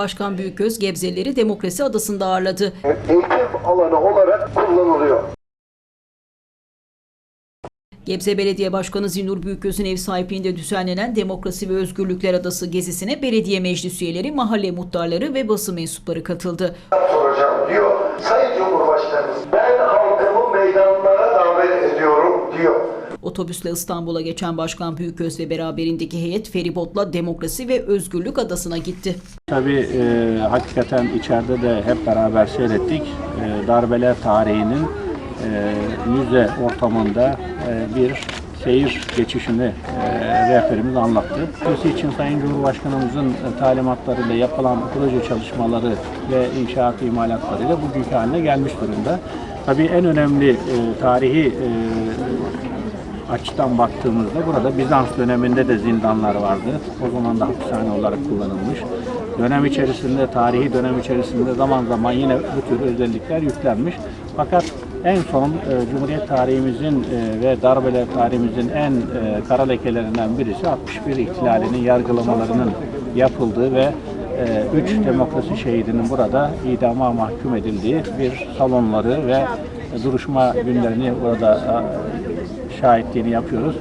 Başkan Büyükgöz Gebzeleri Demokrasi Adası'nda ağırladı. eğitim alanı olarak kullanılıyor. Gebze Belediye Başkanı Zinur Büyükgöz'ün ev sahipliğinde düzenlenen Demokrasi ve Özgürlükler Adası gezisine belediye meclis üyeleri, mahalle muhtarları ve basın mensupları katıldı. soracağım diyor. Sayın Cumhurbaşkanımız ben diyor. Otobüsle İstanbul'a geçen Başkan Büyükgöz ve beraberindeki heyet feribotla Demokrasi ve Özgürlük Adası'na gitti. Tabii e, hakikaten içeride de hep beraber seyrettik. E, darbeler tarihinin e, müze ortamında e, bir seyir geçişini e, rehberimiz anlattı. Ötesi için Sayın Cumhurbaşkanımızın e, talimatlarıyla yapılan proje çalışmaları ve inşaat imalatlarıyla bugünkü haline gelmiş durumda. Tabii en önemli e, tarihi e, açıdan baktığımızda burada Bizans döneminde de zindanlar vardı. O zaman da hapishane olarak kullanılmış. Dönem içerisinde, tarihi dönem içerisinde zaman zaman yine bu tür özellikler yüklenmiş. Fakat en son e, Cumhuriyet tarihimizin e, ve darbeler tarihimizin en e, kara lekelerinden birisi 61 ihtilalinin yargılamalarının yapıldığı ve e, üç demokrasi şehidinin burada idama mahkum edildiği bir salonları ve duruşma günlerini burada e, şahitliğini yapıyoruz.